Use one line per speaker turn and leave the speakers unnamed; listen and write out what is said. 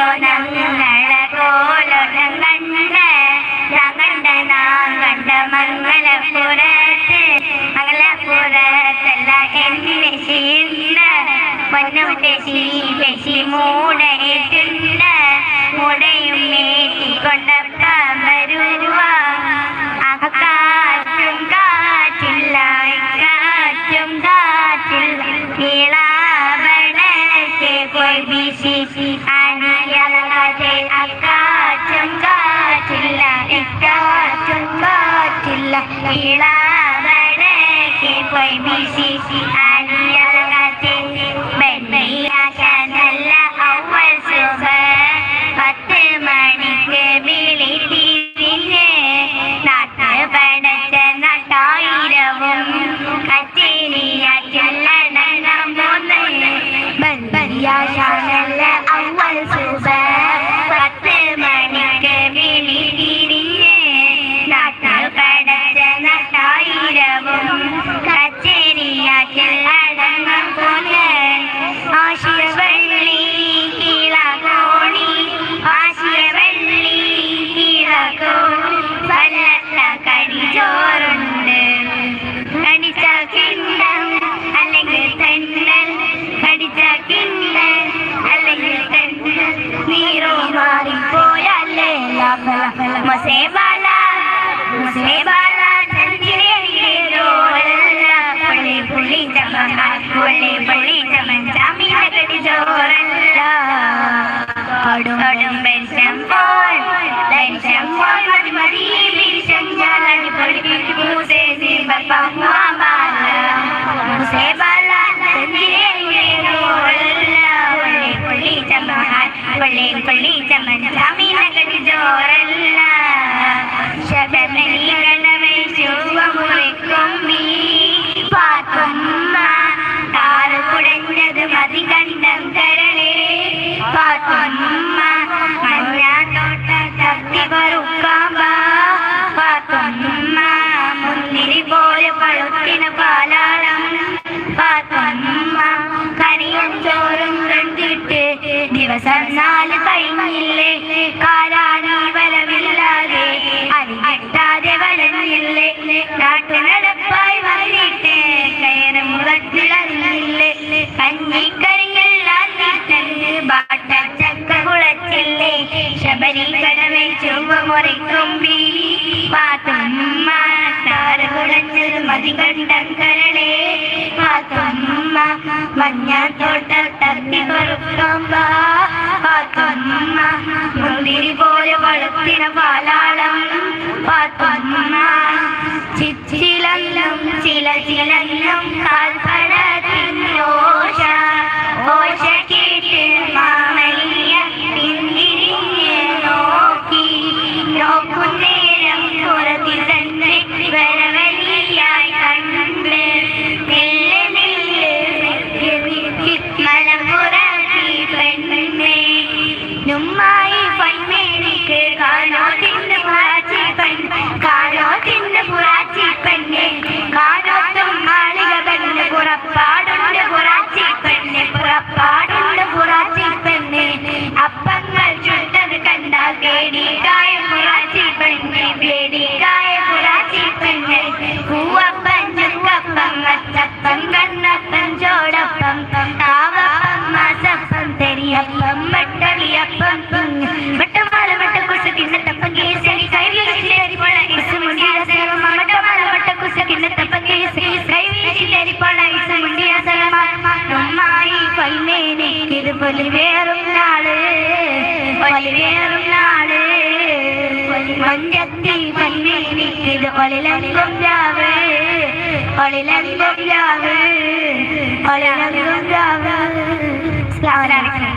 ഞങ്ങളെ ഞാൻ കണ്ട നാം കണ്ട മംഗലപുരത്ത് മംഗലപുരത്തല്ല എന്നെ ചെയ്യുന്ന പൊന്നും പെശി പെശി മൂടയിട്ടുണ്ട് മുടയും നീട്ടിക്കൊണ്ടപ്പം വരുവാ കാറ്റും കാറ്റില്ല കാറ്റും കാറ്റില്ല ഇളാവടക്ക് പോയി വീശി. ഇളാവടക്ക് പോയി വീശി അണിയാതെ മൊസേബാല മൊസേബാല പുള്ളി പുള്ളി ചമൻ പുള്ളി പുള്ളി ചമൻ കടിച്ചോറല്ല കൊടും പെൻഷൻ പോൽ പെൻഷൻ പോൽ മതി മതി. പുള്ളി പുള്ളി ചമൻ ജാമീന കടിച്ചോറല്ല ശബരിമല കടവേ ശുഭമുറിക്കൊമ്പി പാത്തുമ്മ താറ് കുടഞ്ഞത് മതി കണ്ടം കരളേ പാത്തുമ്മ മഞ്ഞാത്തോട്ട തത്തി പറുക്കാം പാത്തുമ്മ മുന്തിരി പോലെ പഴുത്തിന് പാലാളം. പാത്തുമ്മ കനിയും ചോറും നാല് കഴിഞ്ഞില്ലേ? കാലാണി വരവില്ലാതെ അരികിട്ടാതെ വരഞ്ഞില്ലേ? നാട്ടു നടപ്പായി വന്നിട്ട് കയറ് മുഖത്തിലറിഞ്ഞില്ലേ? കഞ്ഞിക്കരിയെല്ലാം നീട്ടൽ ചക്ക കുളച്ചില്ലേ ശബരി കടവേ ചുവ മുറിക്കുമ്പി പാത്തുമ്മ താറ് കുടച്ചത് മതി കണ്ടം കരളേ. പാത്തുമ്മ തോട്ട തട്ടി പൊറുക്കുമ്പ പാത്തുമ്മ മുന്തിരി പോലെ പാലാളം ഓഷ കേട്ട് മാമയ്യ നോക്കി. നോക്കുന്നേരം പൊലിവേറും നാൾ പൊലിവേറും നാൾ. മഞ്ചത്തി പൈമേനിക്കിത് ഒളിലങ്കും രാവ് ഒളിലങ്കും രാവ് ഒളിലങ്കും രാവ്. സ്ലാവരാണ്